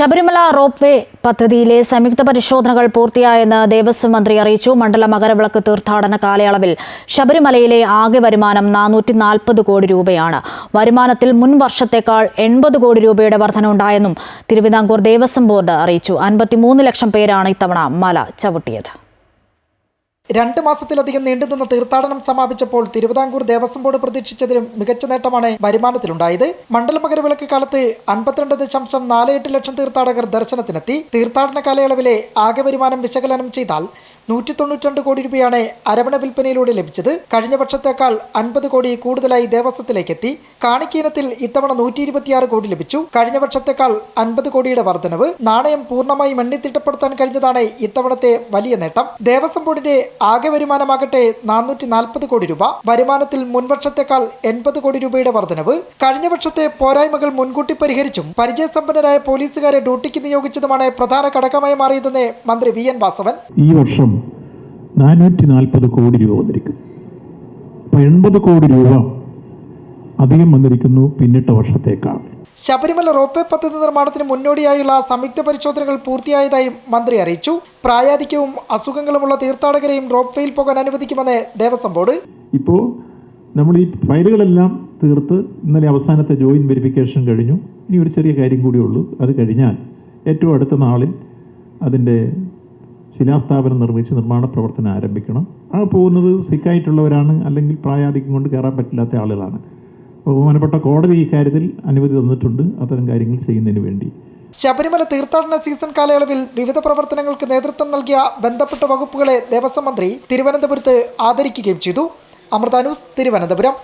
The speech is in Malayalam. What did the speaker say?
ശബരിമല റോപ്പ് വേ പദ്ധതിയിലെ സംയുക്ത പരിശോധനകൾ പൂർത്തിയായെന്ന് ദേവസ്വം മന്ത്രി അറിയിച്ചു. മണ്ഡല മകരവിളക്ക് തീർത്ഥാടന കാലയളവിൽ ശബരിമലയിലെ ആകെ വരുമാനം നാനൂറ്റി നാൽപ്പത് കോടി രൂപയാണ്. വരുമാനത്തിൽ മുൻ വർഷത്തേക്കാൾ എൺപത് കോടി രൂപയുടെ വർധനമുണ്ടായെന്നും തിരുവിതാംകൂർ ദേവസ്വം ബോർഡ് അറിയിച്ചു. അൻപത്തിമൂന്ന് ലക്ഷം പേരാണ് ഇത്തവണ മല ചവിട്ടിയത്. രണ്ട് മാസത്തിലധികം നീണ്ടുനിന്ന തീർത്ഥാടനം സമാപിച്ചപ്പോൾ തിരുവിതാംകൂർ ദേവസ്വം ബോർഡ് പ്രതീക്ഷിച്ചതിലും മികച്ച നേട്ടമാണ് വരുമാനത്തിലുണ്ടായത്. മണ്ഡല മകരവിളക്ക് കാലത്ത് അൻപത്തിരണ്ട് ദശാംശം നാല് എട്ട് ലക്ഷം തീർത്ഥാടകർ ദർശനത്തിനെത്തി. തീർത്ഥാടന കാലയളവിലെ ആകെ വരുമാനം വിശകലനം ചെയ്താൽ നൂറ്റി തൊണ്ണൂറ്റിരണ്ട് കോടി രൂപയാണ് അരവണ വിൽപ്പനയിലൂടെ ലഭിച്ചത്. കഴിഞ്ഞ വർഷത്തേക്കാൾ അൻപത് കോടി കൂടുതലായി ദേവസ്വത്തിലേക്ക് എത്തി കാണിക്കീനത്തിൽ ഇത്തവണ നൂറ്റി ഇരുപത്തിയാറ് കോടി ലഭിച്ചു. കഴിഞ്ഞ വർഷത്തേക്കാൾ അൻപത് കോടിയുടെ വർധനവ്. നാണയം പൂർണമായും എണ്ണിത്തിട്ടപ്പെടുത്താൻ കഴിഞ്ഞതാണ് ഇത്തവണത്തെ വലിയ നേട്ടം. ദേവസ്വം ബോർഡിന്റെ ആകെ വരുമാനമാകട്ടെ നാനൂറ്റി നാൽപ്പത് കോടി രൂപ. വരുമാനത്തിൽ മുൻവർഷത്തേക്കാൾ എൺപത് കോടി രൂപയുടെ വർധനവ്. കഴിഞ്ഞ വർഷത്തെ പോരായ്മകൾ മുൻകൂട്ടി പരിഹരിച്ചും പരിചയസമ്പന്നരായ പോലീസുകാരെ ഡ്യൂട്ടിക്ക് നിയോഗിച്ചതുമാണ് പ്രധാന ഘടകമായി മാറിയതെന്ന് മന്ത്രി വി എൻ വാസവൻ. ഈ വർഷം നാനൂറ്റി നാൽപ്പത് കോടി രൂപ വന്നിരിക്കും. അപ്പം എൺപത് കോടി രൂപ അധികം വന്നിരിക്കുന്നു പിന്നിട്ട വർഷത്തേക്കാണ്. ശബരിമല റോപ്പ് പദ്ധതി നിർമ്മാണത്തിന് മുന്നോടിയായുള്ള സംയുക്ത പരിശോധനകൾ പൂർത്തിയായതായും മന്ത്രി അറിയിച്ചു. പ്രായാധിക്യവും അസുഖങ്ങളുമുള്ള തീർത്ഥാടകരെയും റോപ്പ് വേയിൽ പോകാൻ അനുവദിക്കുമെന്ന് ദേവസ്വം ബോർഡ്. ഇപ്പോൾ നമ്മൾ ഈ ഫയലുകളെല്ലാം തീർത്ത് ഇന്നലെ അവസാനത്തെ ജോയിൻ വെരിഫിക്കേഷൻ കഴിഞ്ഞു. ഇനി ഒരു ചെറിയ കാര്യം കൂടിയുള്ളൂ അത് കഴിഞ്ഞാൽ ഏറ്റവും അടുത്ത നാളിൽ അതിന്റെ ശിലാസ്ഥാപനം നിർമ്മിച്ച് നിർമ്മാണ പ്രവർത്തനം ആരംഭിക്കണം. ആ പോകുന്നത് സിക്കായിട്ടുള്ളവരാണ് അല്ലെങ്കിൽ പ്രായാധിക്യം കൊണ്ട് കയറാൻ പറ്റില്ലാത്ത ആളുകളാണ്. ബഹുമാനപ്പെട്ട കോടതി ഇക്കാര്യത്തിൽ അനുമതി തന്നിട്ടുണ്ട്. അത്തരം കാര്യങ്ങൾ ചെയ്യുന്നതിന് വേണ്ടി. ശബരിമല തീർത്ഥാടന സീസൺ കാലയളവിൽ വിവിധ പ്രവർത്തനങ്ങൾക്ക് നേതൃത്വം നൽകിയ ബന്ധപ്പെട്ട വകുപ്പുകളെ ദേവസ്വം മന്ത്രി തിരുവനന്തപുരത്ത് ആദരിക്കുകയും ചെയ്തു. അമൃത ന്യൂസ് തിരുവനന്തപുരം.